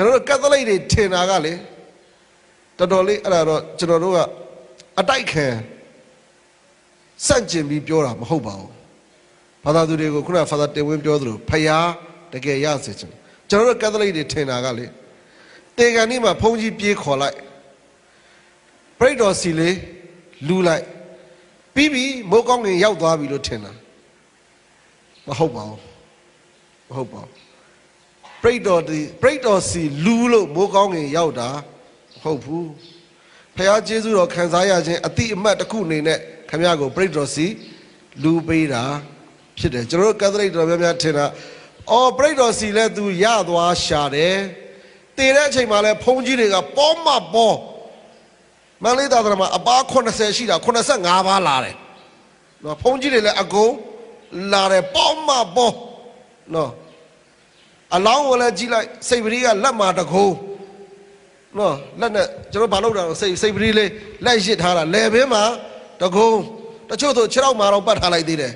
ကျွန်တော်တို့ကက်သလိတ်တွေထင်တာကလေတော်တော်လေးအဲ့ဒါတော့ကျွန်တော်တို့ကအတိုက်ခံစန့်ကျင်ပြီးပြောတာမဟုတ်ပါဘူးဘာသာသူတွေကိုခုနဖာသာတင်ဝင်းပြောသလိုဖယားတကယ်ရစေချင်ကျွန်တော်တို့ကက်သလိတ်တွေထင်တာကလေတေကန်នេះမှာဘုန်းကြီးပြေးခေါ်လိုက်ပရိတ်တော်စီလေးလူလိုက်ပြီးပြီမိုးကောင်းငင်ရောက်သွားပြီလို့ထင်တာမဟုတ်ပါဘူးမဟုတ်ပါဘူး ပရိတ်တော်ဒီပရိတ်တော်စီလူလို့မိုးကောင်းငင်ရောက်တာမဟုတ်ဘူးဖခင်ကျေးဇူးတော်ခံစားရခြင်းအတိအမှတ်တစ်ခုအနေနဲ့ခမရကိုပရိတ်တော်စီလူပေးတာဖြစ်တယ်ကျွန်တော်တို့ကက်သလိတ်တော်များများထင်တာအော်ပရိတ်တော်စီလဲသူရသွားရှာတယ်တည်တဲ့အချိန်မှာလဲဘုန်းကြီးတွေကပေါမပေါမန္တလေးသာသနာမှာအပါ80ရှိတာ85ပါးလာတယ်နော်ဘုန်းကြီးတွေလည်းအကုန်လာတယ်ပေါမပေါနော် အလောင်းကိုလည်းကြီးလိုက်စိတ်ပရိကလက်မှာတကုံးနော်လက်နဲ့ကျွန်တော်ဘာလုပ်တာလဲစိတ်စိတ်ပရိလေးလက်ရစ်ထားတာလယ်ဘင်းမှာတကုံးတချို့ဆိုခြေထောက်မှာတော့ပတ်ထားလိုက်သေးတယ်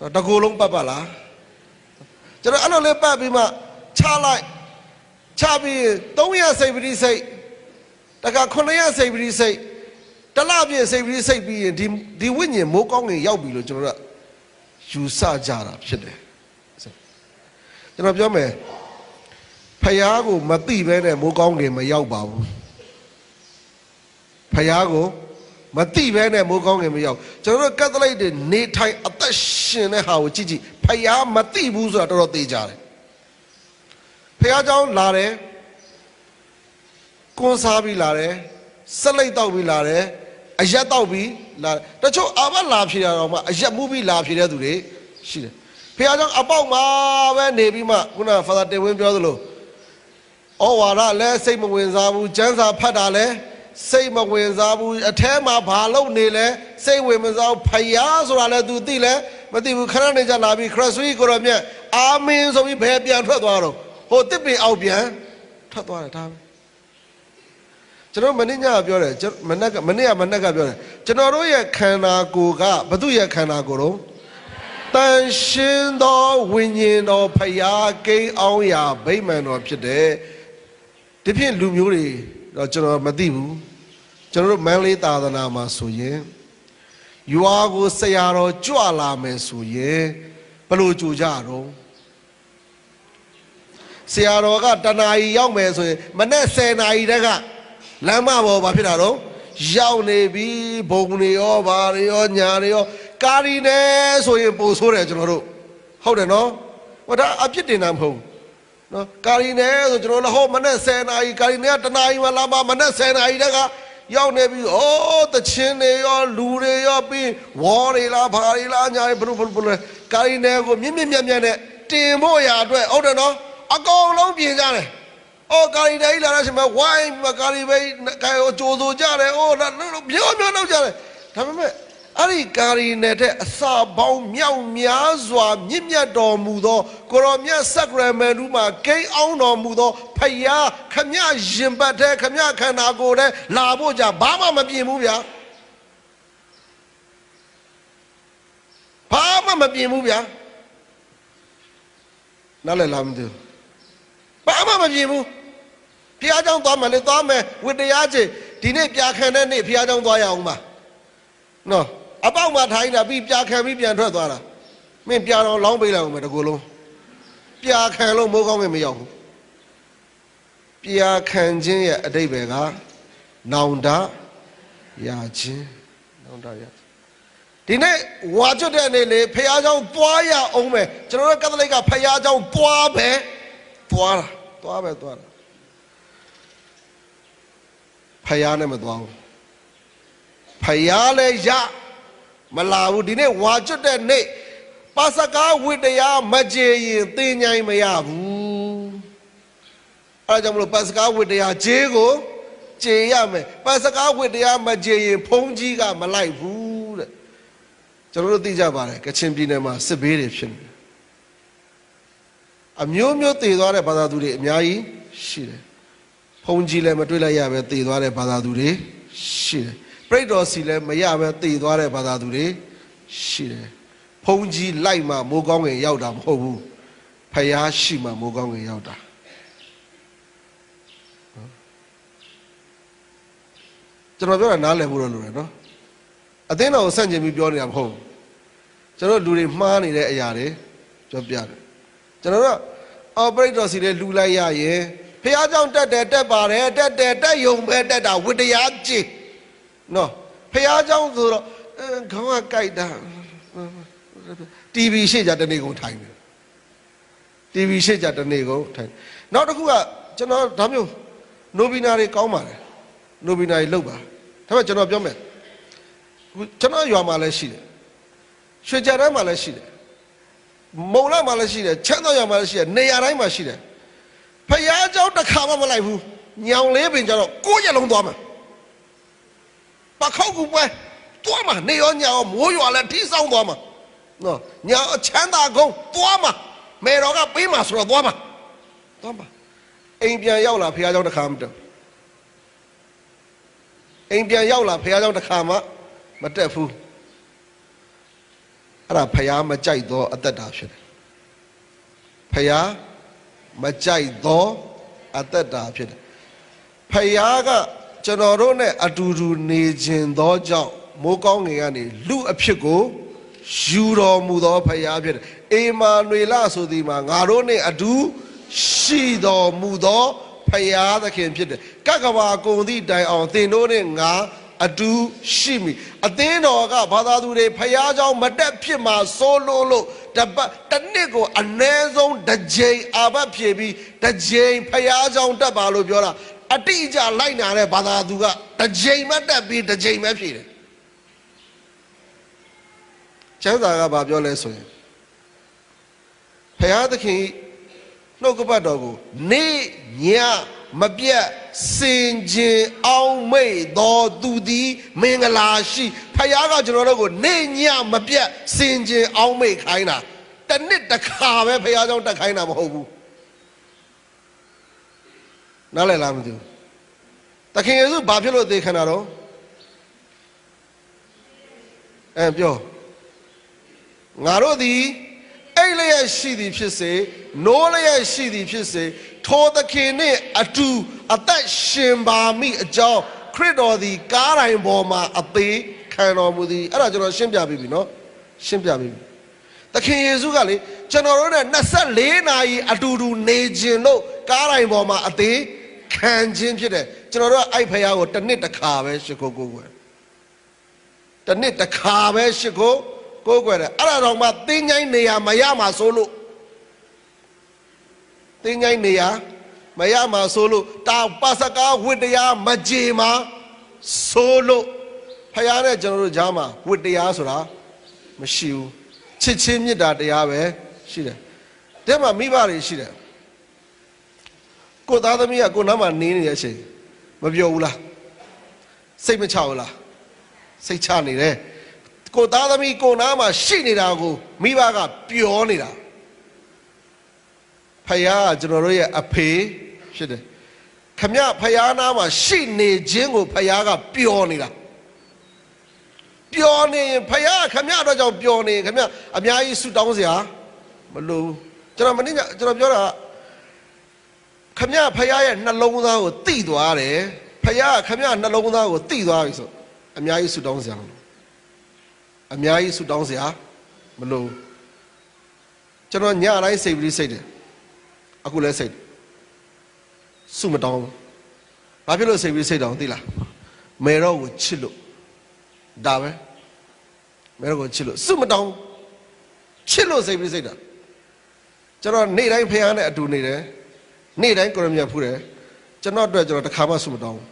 နော်တကူလုံးပတ်ပတ်လားကျွန်တော်အဲ့လိုလေးပတ်ပြီးမှချလိုက်ချပြီး300စိတ်ပရိစိတ်တခါ900စိတ်ပရိစိတ်တလပြည့်စိတ်ပရိစိတ်ပြီးရင်ဒီဒီဝိညာဉ်မိုးကောင်းငင်ရောက်ပြီလို့ကျွန်တော်တို့ကယူဆကြတာဖြစ်တယ်ကျွန်တော်ပြောမယ် ဖယားကိုမသိဘဲနဲ့မိုးကောင်းငင်မရောက်ပါဘူးဖယားကိုမသိဘဲနဲ့မိုးကောင်းငင်မရောက်ကျွန်တော်တို့ကက်သလိတ်တွေနေထိုင်အသက်ရှင်တဲ့ဟာကိုကြည့်ကြည့်ဖယားမသိဘူးဆိုတာတော်တော်သိကြတယ်ဖယားเจ้าလာတယ်ကွန်စားပြီးလာတယ်ဆက်လိုက်တော့ပြီးလာတယ်အရက်တော့ပြီးလာတယ်တချို့အာမလာဖြေတာတော့မှအရက်မှုပြီးလာဖြေတဲ့သူတွေရှိတယ်ဖယားเจ้าအပေါက်မှာပဲနေပြီးမှခုနဖာသာတေဝင်းပြောသလို ဩဝါဒလည်းစိတ်မဝင်စားဘူးကျမ်းစာဖတ်တာလည်းစိတ်မဝင်စားဘူးအแทမှာဘာလုပ်နေလဲစိတ်ဝင်မစားဘူးဖယားဆိုတာလည်း तू သိလဲမသိဘူးခဏနေကြလာပြီးခရစ်ဆွေကိုရောမြတ်အာမင်ဆိုပြီးဘယ်ပြန်ထွက်သွားတော့ဟိုတစ်ပင်အောက်ပြန်ထွက်သွားတယ်ဒါပဲကျွန်တော်မနေ့ညကပြောတယ်ကျွန်မနေ့ကမနေ့ကမနေ့ကပြောတယ်ကျွန်တော်တို့ရဲ့ခန္ဓာကိုယ်ကဘသူရဲ့ခန္ဓာကိုယ်တော့တန်ရှင်သောဝိညာဉ်တော်ဖယားကိန်းအောင်ရာဗိမာန်တော်ဖြစ်တယ် ဒီဖြင့်လူမျိုးတွေတော့ကျွန်တော်မသိဘူးကျွန်တော်တို့မန်းလေးသာသနာမှာဆိုရင်ယွာကိုဆရာတော်ကြွလာမယ်ဆိုရင်ဘယ်လိုကြိုကြတော့ဆရာတော်ကတနာရီရောက်မယ်ဆိုရင်မနေ့10နာရီတက်ကလမ်းမပေါ်ဘာဖြစ်တာတော့ရောက်နေပြီဘုံတွေရောဘာတွေရောညာတွေရောကာရီနဲ့ဆိုရင်ပို့ဆိုးတယ်ကျွန်တော်တို့ဟုတ်တယ်နော်ဟောဒါအပြစ်တင်တာမဟုတ်ဘူး နော်ကာရီနဲ့ဆိုကျွန်တော်လည်းဟောမနေ့10နာရီကာရီနဲ့ကတနာရီမှလာမမနေ့10နာရီတက်ကရောက်နေပြီအိုးတချင်းတွေရောလူတွေရောပြီးဝေါ်တွေလားဘာတွေလားညာတွေဘလို့ဘလို့ဘလို့ကာရီနဲ့ကိုမြင့်မြင့်မြတ်မြတ်နဲ့တင်ဖို့ရာအတွက်ဟုတ်တယ်နော်အကုန်လုံးပြင်ကြတယ်အော်ကာရီတိုင်းလာတဲ့ချိန်မှာဝိုင်းကာရီပဲကာရီကိုကြိုးစိုးကြတယ်အိုးမျိုးမျိုးလောက်ကြတယ်ဒါပေမဲ့ အဲ့ဒီကာရီနဲ့တဲ့အစာပေါင်းမြောက်များစွာမြင့်မြတ်တော်မူသောကိုရောမြတ်စက္ကရမန်တူမှာဂိမ်းအောင်တော်မူသောဖယားခမရင်ပတ်တဲ့ခမခန္ဓာကိုယ်တဲ့လာဖို့ကြဘာမှမပြင်ဘူးဗျာဘာမှမပြင်ဘူးဗျာနားလည်လားမသိဘူးဘာမှမပြင်ဘူးဖះเจ้าသွားမယ်လေသွားမယ်ဝတ္တရားချင်းဒီနေ့ပြာခံတဲ့နေ့ဖះเจ้าသွားရအောင်ပါနော် အပေါက်မှာထိုင်းတာပြီးပြာခံပြီးပြန်ထွက်သွားတာမင်းပြာတော့လောင်းပေးလိုက်အောင်မယ်တကူလုံးပြာခံလို့မိုးကောင်းငယ်မရောက်ဘူးပြာခံခြင်းရဲ့အတိတ်ပဲကနောင်တရခြင်းနောင်တရဒီနေ့ဝါကျွတ်တဲ့နေ့လေဖះเจ้าသွားရအောင်မယ်ကျွန်တော်တို့ကက်သလိတ်ကဖះเจ้าသွားပဲသွားတာသွားပဲသွားတာဖယားနဲ့မသွားဘူးဖယားလည်းရ မလာဘူးဒီနေ့ဝါကျွတ်တဲ့နေ့ပါစကားဝိတရားမကြေရင်သင်ញိုင်းမရဘူးအဲဒါကြောင့်မလို့ပါစကားဝိတရားဂျေးကိုကြေရမယ်ပါစကားဝိတရားမကြေရင်ဖုံးကြီးကမလိုက်ဘူးတဲ့ကျွန်တော်တို့သိကြပါတယ်ကချင်ပြည်နယ်မှာစစ်ဘေးတွေဖြစ်နေတယ်အမျိုးမျိုးတည်သွားတဲ့ဘာသာသူတွေအများကြီးရှိတယ်ဖုန်ကြီးလည်းမတွေ့လိုက်ရပဲတည်သွားတဲ့ဘာသာသူတွေရှိတယ် ပြိတ္တော်စီလည်းမရပဲတည်သွားတဲ့ဘာသာသူတွေရှိတယ်ဖုန်ကြီးလိုက်မှမိုးကောင်းကင်ရောက်တာမဟုတ်ဘူးဖျားရှိမှမိုးကောင်းကင်ရောက်တာကျွန်တော်ပြောတာနားလည်ဖို့တော့လိုတယ်နော်အသင်းတော်ကိုဆန့်ကျင်ပြီးပြောနေတာမဟုတ်ဘူးကျွန်တော်လူတွေမှားနေတဲ့အရာတွေပြောပြတယ်ကျွန်တော်တို့ operator စီလည်းလူလိုက်ရရင်ဖះเจ้าတက်တယ်တက်ပါတယ်တက်တယ်တက်ယုံပဲတက်တာဝိတရားကြည် နော်ဖះเจ้าဆိုတော့အဲခေါင်းကကြိုက်တာ TV ရှေ့ကြတနေ့ကုန်ထိုင်တယ် TV ရှေ့ကြတနေ့ကုန်ထိုင်နောက်တစ်ခုကကျွန်တော်ဒါမျိုးနိုဘီနာတွေကောင်းပါတယ်နိုဘီနာတွေလောက်ပါဒါပေမဲ့ကျွန်တော်ပြောမယ်အခုကျွန်တော်ရွာမှာလည်းရှိတယ်ရွှေကြတန်းမှာလည်းရှိတယ်မုံလာမှာလည်းရှိတယ်ချမ်းသာရွာမှာလည်းရှိတယ်နေရာတိုင်းမှာရှိတယ်ဖယားเจ้าတစ်ခါမှမလိုက်ဘူးညောင်လေးပင်ကျတော့ကိုယ့်ရက်လုံးသွားမှာ ပခောက်ကူပွဲသွားမှာနေရောညရောမိုးရွာလည်းထိဆောင်သွားမှာနော်ညာအချမ်းသာကုန်းသွားမှာမေတော်ကပေးမှာဆိုတော့သွားမှာသွားမှာအိမ်ပြန်ရောက်လာဖယားเจ้าတစ်ခါမတက်အိမ်ပြန်ရောက်လာဖယားเจ้าတစ်ခါမှမတက်ဘူးအဲ့ဒါဖယားမကြိုက်သောအသက်တာဖြစ်တယ်ဖယားမကြိုက်သောအသက်တာဖြစ်တယ်ဖယားက ကျွန်တော်တို့နဲ့အတူတူနေခြင်းသောကြောင့်မိုးကောင်းငယ်ကနေလူအဖြစ်ကိုယူတော်မူသောဖယားဖြစ်တယ်အေမာနွေလဆိုသည်မှာငါတို့နဲ့အတူရှိတော်မူသောဖယားသခင်ဖြစ်တယ်ကကဘာကုံသည့်တိုင်အောင်သင်တို့နဲ့ငါအတူရှိမိအသင်းတော်ကဘာသာသူတွေဖယားเจ้าမတက်ဖြစ်မှာစိုးလို့လို့တပတ်တစ်နှစ်ကိုအ ਨੇ ဆုံးတစ်ကြိမ်အာဘတ်ဖြည့်ပြီးတစ်ကြိမ်ဖယားเจ้าတက်ပါလို့ပြောတာ အတိအကျလိုက်နာတဲ့ဘာသာသူကတစ်ကြိမ်မတက်ပြီးတစ်ကြိမ်ပဲဖြည့်တယ်ကျမ်းစာကဘာပြောလဲဆိုရင်ဖယားသခင်ဤနှုတ်ကပတ်တော်ကိုနေညမပြတ်စင်ကြင်အောင်မိတ်တော်သူသည်မင်္ဂလာရှိဖယားကကျွန်တော်တို့ကိုနေညမပြတ်စင်ကြင်အောင်မိတ်ခိုင်းတာတစ်နှစ်တစ်ခါပဲဖယားကြောင့်တက်ခိုင်းတာမဟုတ်ဘူး နားလည်လားမသိဘူးတခင်ယေရှုဘာဖြစ်လို့အသေးခံတာတော့အဲပြောငါတို့သည်အိတ်လျက်ရှိသည်ဖြစ်စေနိုးလျက်ရှိသည်ဖြစ်စေထိုသခင်နှင့်အတူအသက်ရှင်ပါမိအကြောင်းခရစ်တော်သည်ကားတိုင်းပေါ်မှာအသေးခံတော်မူသည်အဲ့ဒါကျွန်တော်ရှင်းပြပြီးပြီနော်ရှင်းပြပြီးပြီသခင်ယေရှုကလေကျွန်တော်တို့နဲ့24နာရီအတူတူနေခြင်းလို့ကားတိုင်းပေါ်မှာအသေး ခံခြင်းဖြစ်တယ်ကျွန်တော်တို့ကအဲ့ဖရားကိုတစ်နှစ်တစ်ခါပဲရှိခိုးကိုးကွယ်တစ်နှစ်တစ်ခါပဲရှိခိုးကိုးကွယ်တယ်အဲ့ဒါတော့မှတင်းချိုင်းနေရမရမှာဆိုလို့တင်းချိုင်းနေရမရမှာဆိုလို့တာပါစကားဝိတရားမကြေမှာဆိုလို့ဖခင်နဲ့ကျွန်တော်တို့ကြားမှာဝိတရားဆိုတာမရှိဘူးချစ်ချင်းမေတ္တာတရားပဲရှိတယ်တဲ့မှာမိဘတွေရှိတယ် ကိုသားသမီးကကိုနားမှာနေနေတဲ့အချိန်မပြောဘူးလားစိတ်မချဘူးလားစိတ်ချနေတယ်ကိုသားသမီးကိုနားမှာရှိနေတာကိုမိဘကပျော်နေတာဖယားကကျွန်တော်တို့ရဲ့အဖေဖြစ်တယ်ခမဖယားနားမှာရှိနေခြင်းကိုဖယားကပျော်နေတာပျော်နေရင်ဖယားခမတော့ကြောင့်ပျော်နေခမအများကြီးဆူတောင်းစရာမလိုဘူးကျွန်တော်မနေ့ကကျွန်တော်ပြောတာ ခမဖယားရဲ့နှလုံးသားကိုတိသွားတယ်ဖယားကခမနှလုံးသားကိုတိသွားပြီဆိုအများကြီးဆူတောင်းစရာမလိုအများကြီးဆူတောင်းစရာမလိုကျွန်တော်ညတိုင်းစိတ်ပြီးစိတ်တယ်အခုလည်းစိတ်ဆူမတောင်းဘူးဘာဖြစ်လို့စိတ်ပြီးစိတ်တောင်းသိလားမေတော့ကိုချစ်လို့ဒါပဲမေတော့ကိုချစ်လို့ဆူမတောင်းချစ်လို့စိတ်ပြီးစိတ်တာကျွန်တော်နေ့တိုင်းဖះနဲ့အတူနေတယ် နေ့တိုင်းကိုရမြတ်ဖူးတယ်ကျွန်တော်အတွက်ကျွန်တော်တစ်ခါမှဆူမတောင်းဘူး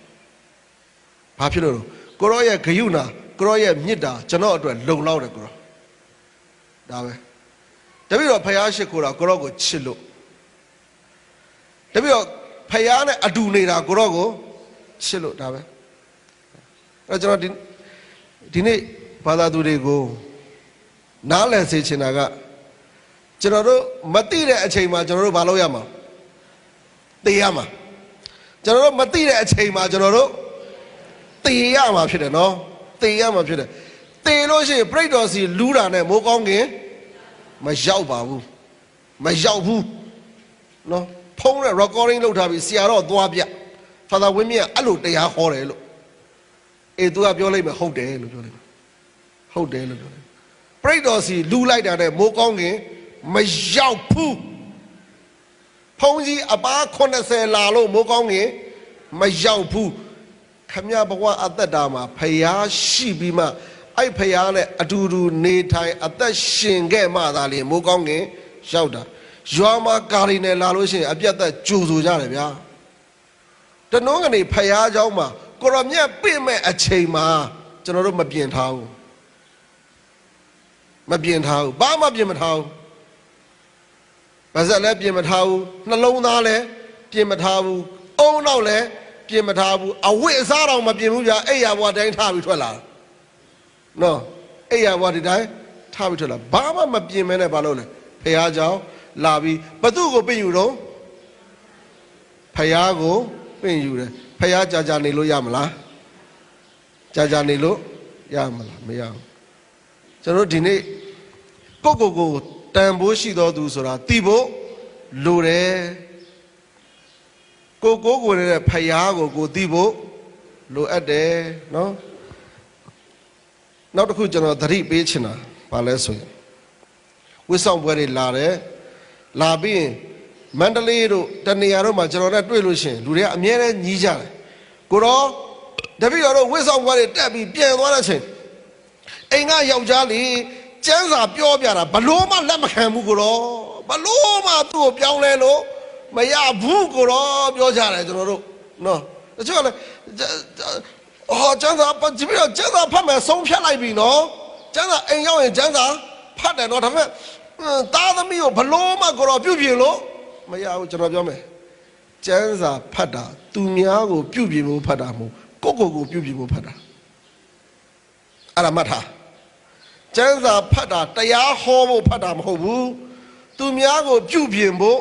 ဘာဖြစ်လို့လဲကိုရောရဲ့ဂယုဏကိုရောရဲ့မြစ်တာကျွန်တော်အတွက်လုံလောက်တယ်ကိုရောဒါပဲတပည့်တော်ဖယားရှိခိုးတာကိုရောကိုချစ်လို့တပည့်တော်ဖယားနဲ့အတူနေတာကိုရောကိုချစ်လို့ဒါပဲအဲ့တော့ကျွန်တော်ဒီဒီနေ့ဘာသာသူတွေကိုနားလည်စေချင်တာကကျွန်တော်တို့မသိတဲ့အချိန်မှာကျွန်တော်တို့ဘာလုပ်ရမှာ သိရမှာကျွန်တော်တို့မသိတဲ့အချိန်မှာကျွန်တော်တို့သိရမှာဖြစ်တယ်နော်သေရမှာဖြစ်တယ်သေလို့ရှိရင်ပြိတ္တော်စီလူးတာနဲ့မိုးကောင်းခင်မရောက်ပါဘူးမရောက်ဘူးနော်ဖုံးတဲ့ recording လုပ်ထားပြီးဆရာတော်သွားပြဖာသာဝင်းမြတ်အဲ့လိုတရားဟောတယ်လို့အေး तू ကပြောလိုက်မယ်ဟုတ်တယ်လို့ပြောလိုက်မယ်ဟုတ်တယ်လို့ပြောလိုက်မယ်ပြိတ္တော်စီလူလိုက်တာတဲ့မိုးကောင်းခင်မရောက်ဘူး ဖုံးကြီးအပား80လာလို့မိုးကောင်းခင်မရောက်ဘူးခမရဘဝအသက်တာမှာဖျားရှိပြီးမှအဲ့ဖျားနဲ့အတူတူနေထိုင်အသက်ရှင်ခဲ့မှသာလေမိုးကောင်းခင်ရောက်တာရွာမှာကာရီနဲ့လာလို့ရှိရင်အပြတ်သက်ကြိုဆိုကြတယ်ဗျာ တနုံးကနေဖယားเจ้าမှာကိုရမြတ်ပြင့်မဲ့အချိန်မှာကျွန်တော်တို့မပြင်ထားဘူးမပြင်ထားဘူးဘာမှပြင်မထားဘူး ပါဇက်လည်းပြင်မထားဘူးနှလုံးသားလည်းပြင်မထားဘူးအုံနောက်လည်းပြင်မထားဘူးအဝိအစားတော်မပြင်ဘူးဗျာအိယာဘွားတိုင်းထားပြီးထွက်လာနော်အိယာဘွားဒီတိုင်းထားပြီးထွက်လာဘာမှမပြင်မဲနဲ့ဘာလို့လဲဖယားเจ้าလာပြီးဘသူ့ကိုပြင်ယူတော့ ဖယားကိုပင့်ယူတယ်ဖယားကြာကြာနေလို့ရမလားကြာကြာနေလို့ရမလားမရဘူးကျွန်တော်တို့ဒီနေ့ကိုယ့်ကိုယ်ကို တန်ဖိုးရှိတော်သူဆိုတာသိဖို့လိုတယ်ကိုကိုယ်ကိုယ်ရဲ့ဖယားကိုကိုသိဖို့လိုအပ်တယ်နော်နောက်တစ်ခုကျွန်တော်သတိပေးချင်တာဘာလဲဆိုရင်ဝစ်ဆောင်ပွဲတွေလာတယ်လာပြီးရင်မန္တလေးတို့တနေရာတို့မှာကျွန်တော်နဲ့တွေ့လို့ရှိရင်လူတွေကအမြဲတမ်းညီးကြတယ်ကိုတော့တပည့်တော်တို့ဝစ်ဆောင်ပွဲတွေတက်ပြီးပြန်သွားတဲ့အချိန်အိမ်ကယောက်ျားလေး ကျန်းစာပြောပြတာဘလို့မှလက်မခံဘူးကိုတော့ဘလို့မှသူ့ကိုပြောင်းလဲလို့မရဘူးကိုတော့ပြောကြတယ်ကျွန်တော်တို့နော်တချို့ကလည်းဟောကျန်းစာပတ်ကြည့်ပြီးတော့ကျန်းစာဖတ်မယ်ဆုံးဖြတ်လိုက်ပြီနော်ကျန်းစာအိမ်ရောက်ရင်ကျန်းစာဖတ်တယ်နော်ဒါပေမဲ့သားသမီးကိုဘလို့မှကိုတော့ပြုတ်ပြင်လို့မရဘူးကျွန်တော်ပြောမယ်ကျမ်းစာဖတ်တာသူများကိုပြုပြင်ဖို့ဖတ်တာမဟုတ်ကိုယ့်ကိုယ်ကိုပြုပြင်ဖို့ဖတ်တာအဲ့ဒါမှတ်ထား ကျမ်းစာဖတ်တာတရားဟောဖို့ဖတ်တာမဟုတ်ဘူးသူများကိုပြုပြင်ဖို့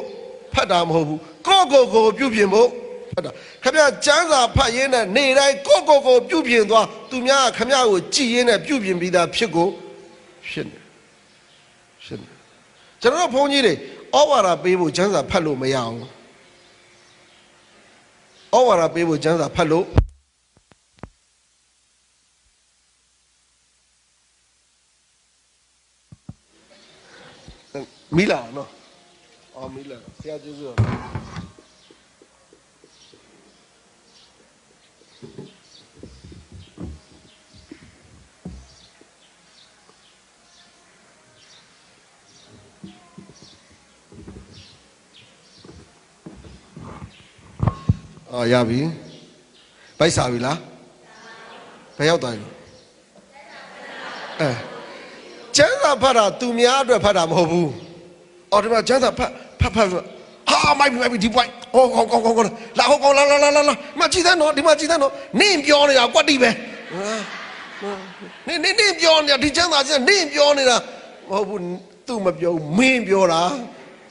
ဖတ်တာမဟုတ်ဘူးကိုယ့်ကိုယ်ကိုပြုပြင်ဖို့ဖတ်တာခမရကျမ်းစာဖတ်ရင်းနဲ့နေတိုင်းကိုယ့်ကိုယ်ကိုပြုပြင်သွားသူများကခမရကိုကြည်ရင်းနဲ့ပြုပြင်ပြီးသားဖြစ်ကိုဖြစ်နေဖြစ်နေကျွန်တော်တို့ဘုန်းကြီးတွေဩဝါဒပေးဖို့ကျမ်းစာဖတ်လို့မရအောင်ဩဝါဒပေးဖို့ကျမ်းစာဖတ်လို့ မီလာနော်အော်မီလာဆရာကျေးဇူးတော်အော်ရပြီဗိုက်စာပြီလားဘယ်ရောက်သွားပြီအဲ ကျမ်းစာဖတ်တာသူများအတွက်ဖတ်တာမဟုတ်ဘူးအော်ဒီမှာကျန်းစာဖတ်ဖတ်ဖတ်ဖတ်ဟာမိုက်ပြီမိုက်ပြီဒီပွိုင်းဟောကောကောကောကောလာဟောကောလာလာလာလာလာမကြည့်တဲ့နော်ဒီမှာကြည့်တဲ့နော်နင့်ပြောနေတာကွက်တိပဲနင့်နင့်နင့်ပြောနေတာဒီကျန်းစာကျန်းနင့်ပြောနေတာမဟုတ်ဘူးသူ့မပြောဘူးမင်းပြောတာ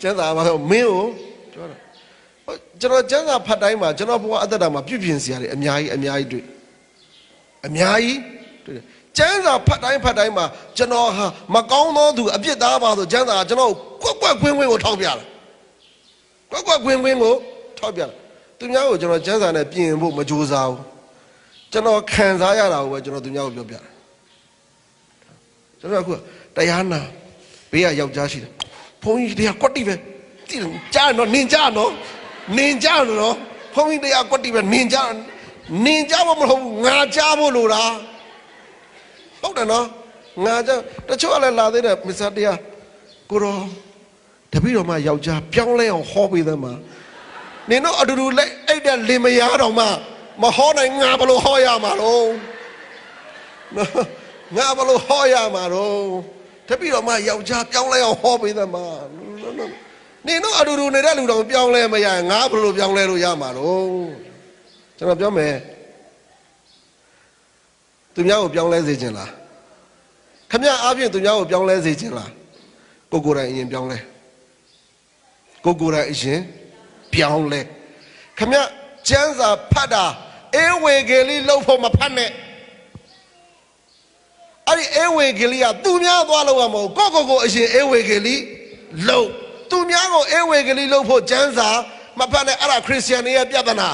ကျန်းစာမှာဆိုမင်းကိုပြောတာဟိုကျွန်တော်ကျန်းစာဖတ်တိုင်းမှာကျွန်တော်ဘဝအသက်တာမှာပြုပြင်စရာတွေအများကြီးအများကြီးတွေ့အများကြီးတွေ့တယ် ကျမ်းစာဖတ်တိုင်းဖတ်တိုင်းမှာကျွန်တော်ဟာမကောင်းသောသူအပြစ်သားပါဆိုကျမ်းစာကကျွန်တော်ကိုကွက်ကွက်ခွင်းခွင်းကိုထောက်ပြတယ်ကွက်ကွက်ခွင်းခွင်းကိုထောက်ပြတယ်သူများကိုကျွန်တော်ကျမ်းစာနဲ့ပြင်ဖို့မကြိုးစားဘူးကျွန်တော်ခံစားရတာကိုပဲကျွန်တော်သူများကိုပြောပြတယ်ကျွန်တော်အခုတရားနာဘေးကယောက်ျားရှိတယ်ဘုန်းကြီးတရားကွက်တိပဲသိတယ်ကြားနော်နင်ကြားနော်နင်ကြားနော်ဘုန်းကြီးတရားကွက်တိပဲနင်ကြားနင်ကြားမမဟုတ်ဘူးငါကြားဖို့လိုတာ ဟုတ်တယ်နော်ငါကြောင့်တချို့ကလည်းလာသေးတယ်မစ္စတာတရားကိုရောတပည့်တော်မယောက်ျားပြောင်းလဲအောင်ဟောပေးတယ်မှာနင်တို့အတူတူလက်အိတ်တဲ့လင်မယားတော်မှမဟောနိုင်ငါဘလို့ဟောရမှာတော့နော်ငါဘလို့ဟောရမှာတော့တပည့်တော်မယောက်ျားပြောင်းလဲအောင်ဟောပေးတယ်မှာနင်တို့အတူတူနေတဲ့လူတော်ပြောင်းလဲမရရင်ငါဘလို့ပြောင်းလဲလို့ရမှာတော့ကျွန်တော်ပြောမယ် သူများကိုပြောင်းလဲစေခြင်းလားခမရအားဖြင့်သူများကိုပြောင်းလဲစေခြင်းလားကိုကိုယ်တိုင်အရင်ပြောင်းလဲကိုကိုယ်တိုင်အရင်ပြောင်းလဲခမရကျမ်းစာဖတ်တာအေဝေဂေလိလှုပ်ဖို့မဖတ်နဲ့အဲ့ဒီအေဝေဂေလိကသူများသွားလို့ရမဟုတ်ကိုကိုကိုအရင်အေဝေဂေလိလှုပ်သူများကိုအေဝေဂေလိလှုပ်ဖို့ကျမ်းစာမဖတ်နဲ့အဲ့ဒါခရစ်ယာန်တွေရဲ့ပြဿနာ